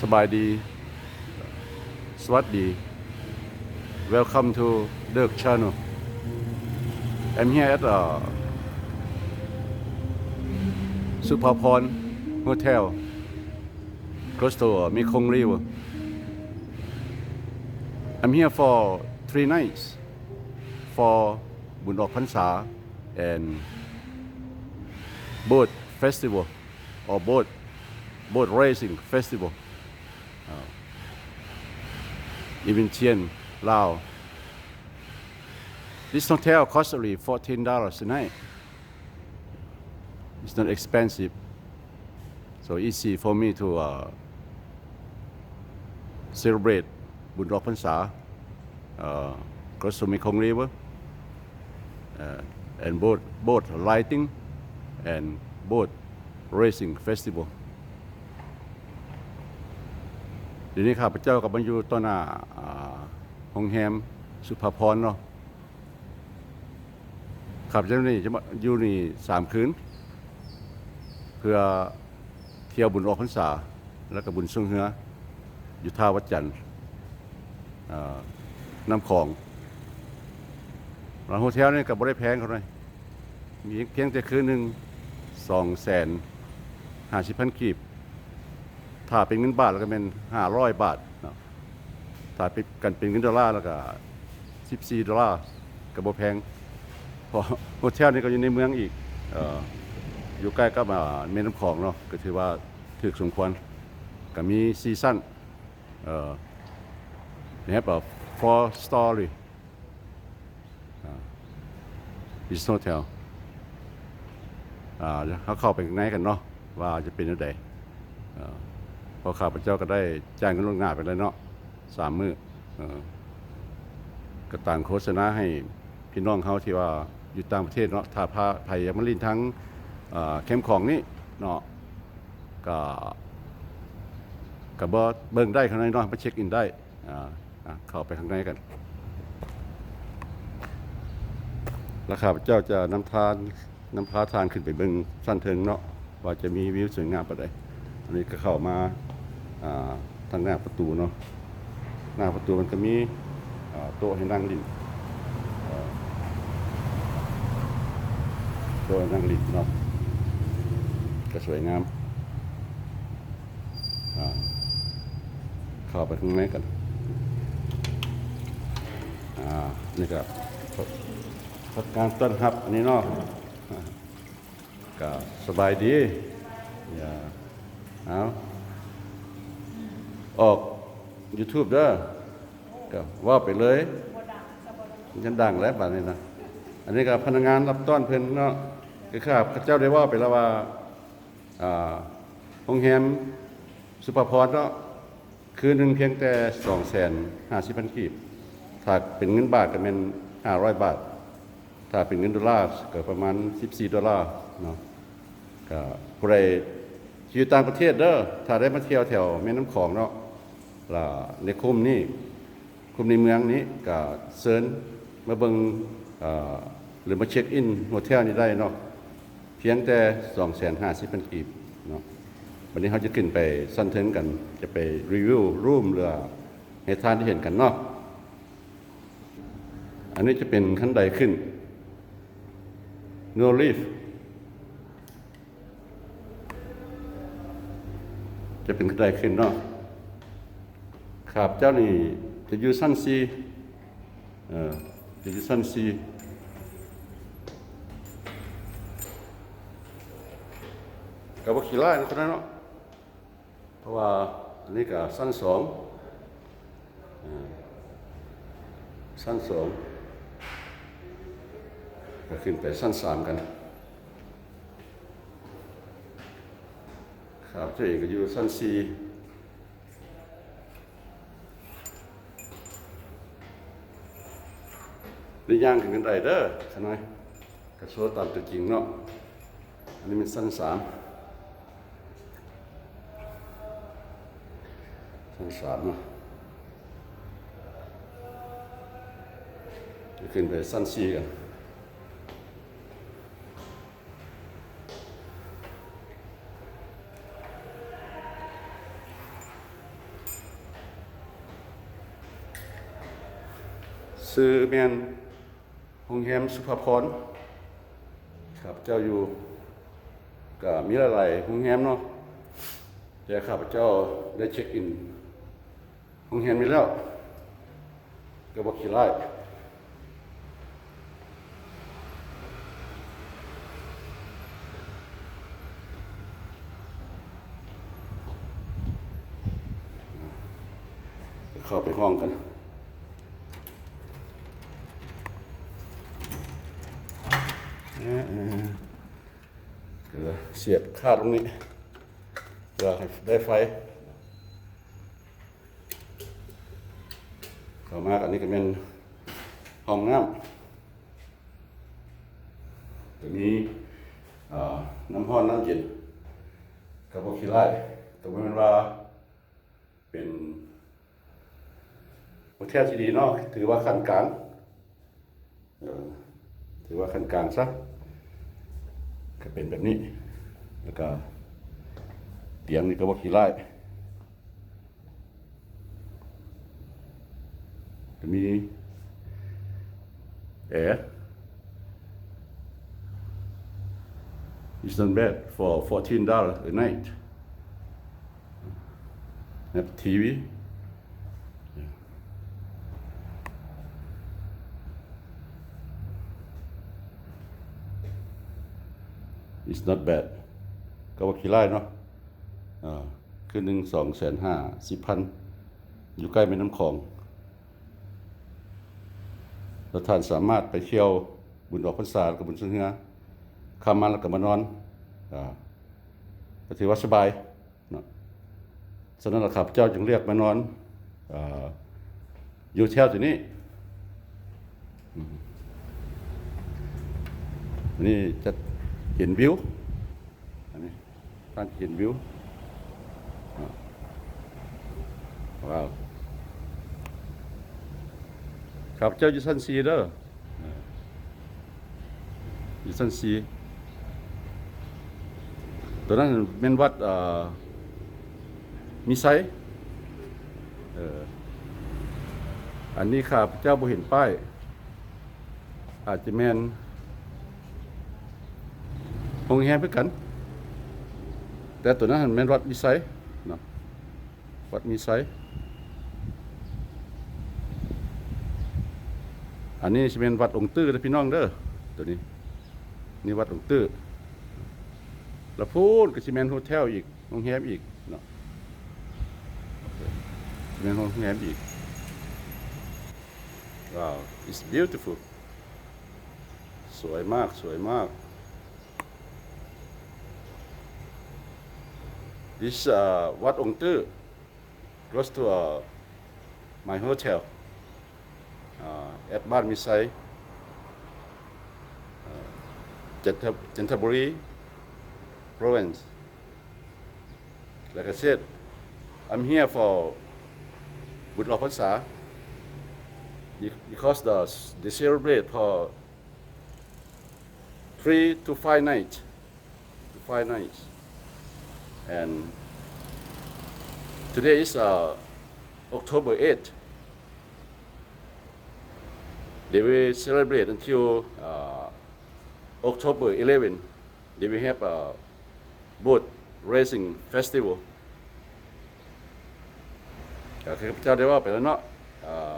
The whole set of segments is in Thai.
สบายดี สวัสดี Welcome to Dirk Channel I'm here at uh, Supapon Hotel close to uh, Mekong River I'm here for three nights for บุญออกพรรษา and boat festival or boat boat racing festival Uh, in Vientiane, Laos. This hotel costs only fourteen dollars a night. It's not expensive, so easy for me to uh, celebrate บุญรอบพรรษา uh, close to Mekong River uh, and boat boat lighting and boat racing festival เดี๋ยวนี้ข้าพเจ้ากับมาอยู่ต้นหน้าอ่าโรงแรมสุภาพรเนาะข้าพเจ้านี่จะมาอยู่นี่สามคืน เพื่อเที่ยวบุญออกพรรษา แล้วก็บุญทรงเฮืออยู่ท่าวัดจันทร์น้ำของร้านโฮเทลนี่กับบริแพงเขาเลยมีเพียงแต่คืนหนึ่งสองแสนห้าสิบพันกีบ ถ้าเป็นเงินบาทแล้วก็เป็นห้าร้อยบาทเนาะถ้าเป็นกันเป็นเงินดอลลาร์แล้วก็สิบสี่ดอลลาร์กับบแพงเพราะโฮเทลนี่ก็อยู่ในเมืองอีกเอ่ออยู่ใกล้กับอ่าแม่น้ำของเนาะก็ถือว่าถือสมควรก็มีซีซั่นเอ่อนี่ครับ four story this hotel อ่าเขาเข้าไปข้างในกันเนาะว่าจะเป็นยังไง พอข้าพเจ้าก็ได้แจ้งกันล่วงหน้าไปแล้วเนาะสามมือเอก็ต่างโฆษณาให้พี่น้องเขาที่ว่าอยู่ต่างประเทศเนาะถ้าพาไผ่ยมลินทั้งเเข้มของนี่เนาะก็ก็บเบิ่งได้ข้างในเนาะไปเช็คอินได้อ่าอะเข้าไปข้างในกันแล้วข้าพเจ้าจะนำทานนำพาทานขึ้นไปเบิ่งสั้นเทิงเนาะว่าจะมีวิวสวยงามปานใดอันนี้ก็เข้ามา ทางหน้าประตูเนาะหน้าประตูมันก็มีโต๊ะให้นั่งลิ้นโต๊ะนั่งลิ้นเนาะก็สวยงามอ่าเข้าไปข้างในกันนี่ก็พักการต้อนรับอันนี้เนาะก็สบายดีอย่าเอา ออก YouTube เด้อก็ว่าไปเลยยันดังแล้วป่านนี้นะอันนี้ก็พนักงานรับต้อนเพิ่นเนาะคือข้าพเจ้าได้ว่าไปแล้วว่าอ่าโรงแรมสุภพรเนาะคืนหนึ่งเพียงแต่สองแสนห้าสิบพันกีบ ถ้าเป็นเงินบาทก็เป็นห้าร้อยบาท ถ้าเป็นเงินดอลลาร์ก็ประมาณสิบสี่ดอลลาร์เนาะก็ผู้ใดอยู่ต่างประเทศเด้อถ้าได้มาเที่ยวแถวแม่น้ำของเนาะ ล่ะในคุมนี่คุมในเมืองนี้ก็เซิญมาเบิงหรือมาเช็คอินโฮเทลนี้ได้เนาะเพียงแต่250,000พันกีบเนาะวันนี้เขาจะขึ้นไปสั้นเทิงกัน จะไปรีวิวรูมเรือให้ท่านที่เห็นกันเนาะอันนี้จะเป็นขั้นใดขึ้น no lift จะเป็นใดขึ้นเนาะ ครับเจ้านี่จะอยู่สั้นซีเออจะอยู่สั้นซีกับว่าขี่ไล่นะคนนั้นเนาะเพราะว่าอันนี้ก็สั้นสองสั้นสองก็ขึ้นไปสั้นสามกันครับเจ้าเอกก็อยู่สั้นซี ได้ย่างขึ้นกันได้เด้อขน้อยกระโชตามตัวจริงเนาะอันนี้มันสั้นสามสั้นสามเนาะขึ้นไปสั้นสี่กันซื้อแมน งแรมสุภาพรครับเจ้าอยู่ก็มีหลายๆโรงแรมเนาะแต่ข้าพเจ้าได้เช็คอินโรงแรมนี้แล้วก็บอกขี้ไล่เข้าไปห้องกัน เอ่อ เสียบคาดตรงนี้เพื่อให้ได้ไฟเข้ามาอันนี้ก็เป็นห้องน้ำตรงนี้น้ำห้อนน้ำเย็นกับพวกขี้ไล่ตรงนี้มันว่าเป็นประเทศที่ดีเนาะถือว่าขั้นกลางถือว่าขั้นกลางซะก็เป็นแบบนี้ แล้วก็เตียงนี่ก็ว่าขี้ไล่จะมีแอร์ It's not bad for fourteen dollars a night. Have TV. It's not bad ก็ว่าขี้ไล่เนาะอ่าคืนหนึ่งสองแสนห้าสิบพันอยู่ใกล้แม่น้ำคลองแล้วท่านสามารถไปเที่ยวบุญออกพรรษากับบุญสุนเฮือคำมาแล้วก็มานอนอ่าก็ถือว่าสบายเนาะฉะนั้นข้าพเจ้าจึงเรียกมานอนอาอยู่แถวที่นี้อันนี่จะเห็นวิว ท่านเห็นวิวว้าวครับเจ้าอยู่ชั้นสี่เด้ออยู่ชั้นสี่ตัวนั้นเป็นวัดมีไซอันนี้ครับเจ้าบ่เห็นป้าย อาจจะแมนโรงแรมเพื่อกัน แต่ตัวนั้นม่นวัดมีไซนะวัดมีไซอันนี้จะเป็นวัดองค์ตื้อนะพี่น้องเด้อตัวนี้ นี่วัดองค์ตื้อแล้วพูดก็จะเป็นโฮเทลอีกโรงแรมอีกเนาะจะเป็นโรงแรมอีก ว้าว it's beautiful สวยมาก สวยมาก this uh, Wat Ong Tu, close to uh, my hotel uh, at Bar Misai, uh, province. Like I said, I'm here for Budla Phasa because the, they celebrate for three to five nights, to five nights. And today is uh, October 8th. They will celebrate until uh, October 11. They will have a boat racing festival. ก็คือพระเจ้าได้ว่าไปแล้วเนาะอ่า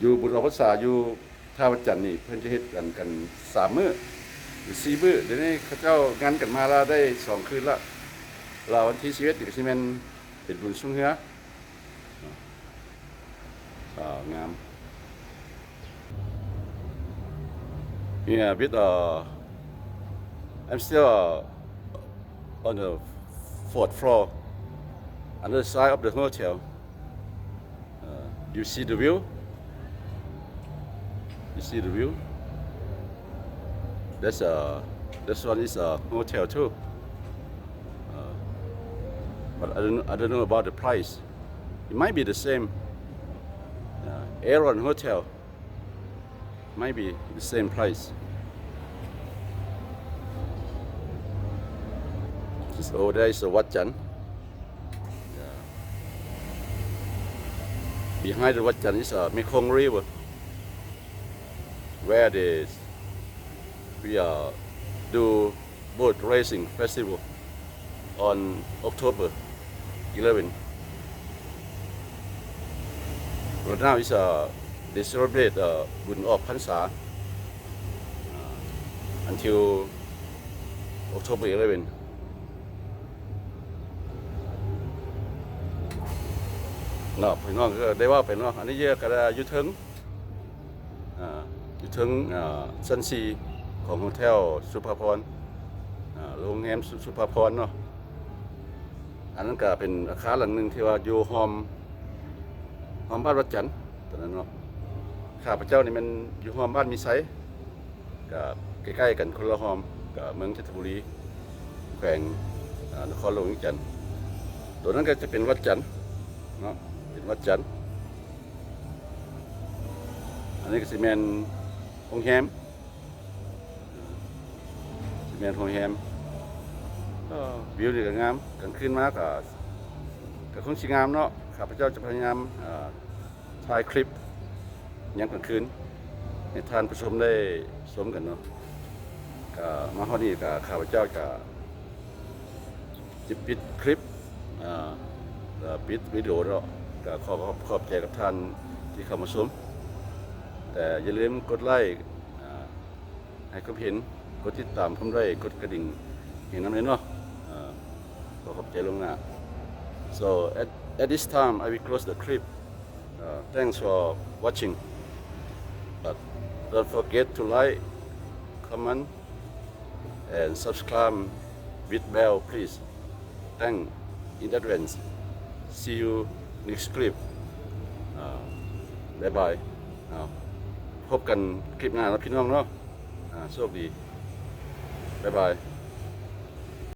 อยู่บุตรภาษาอยู่ท่าวัดจันทร์นี่เพิ่อนจะเฮ็ดกันกันสามมื้อ หรือสี่มื้อเดี๋ยวนี้เขาเจ้างานกันมาแล้วได้สองคืนละเราวันที่ชีวิตก็สิแม่นเป็นบุญสุงเฮืออ่างาม Yeah, but uh, I'm still uh, on the fourth floor, on the side of the hotel. Uh, you see the view? You see the view? That's uh, this one is a hotel too. Uh, but I don't, I don't know about the price. It might be the same. Uh, Aaron Hotel might be the same price. Just over there is a Wat Chan. Behind the Watjan is a Mekong River where they we uh, do boat racing festival on October 11. Right now is uh, they celebrate uh, Bun of Pansa uh, until October 11. เนาะพี่น้องก็ได้ว่าไปเนา ของโฮเทลสุภาพรโรงแรมสุสุภาพรเนาะอันนั้นก็เป็นอาคารหลังหนึ่งที่ว่าอยู่หอมหอมบ้านวัดจันทร์ตอนนั้นเนาะข้าพเจ้านี่มันอยู่หอมบ้านมีไซก็ใกล้ๆกันคนละหอมกับเมืองจันทบุรีแขวงนครหลวงจันทร์ตัวนั้นก็จะเป็นวัดจันทร์เนาะเป็นวัดจันทร์อันนี้ก็สิแมนโรงแรม แมนโรงแรมก็วิวนี่ก็งามกลางคืนมาก็ก็คงสิงามเนาะข้าพเจ้าจะพยายามอ่าถ่ายคลิปยามกลางคืนให้ท่านผู้ชมได้ชมกันเนาะก็มาฮอดนี้ก็ข้าพเจ้าก็จะปิดคลิปอ่าเอ่อปิดวิดีโอแล้วก็ขอขอบขอบใจกับท่านที่เข้ามาชมแต่อย่าลืมกดไลค์อ่าให้เขาเห็น กดติดตามผมด้วยกดกระดิ่งเห็นน้ำเลยเนาะขอขอบใจลงหน้า so at at this time I will close the clip uh, thanks for watching but don't forget to like comment and subscribe with bell please thank in advance see you next clip บายบายพบกันคลิปหน้าแล้วพี่น้องเนาะโชคดี บายบาย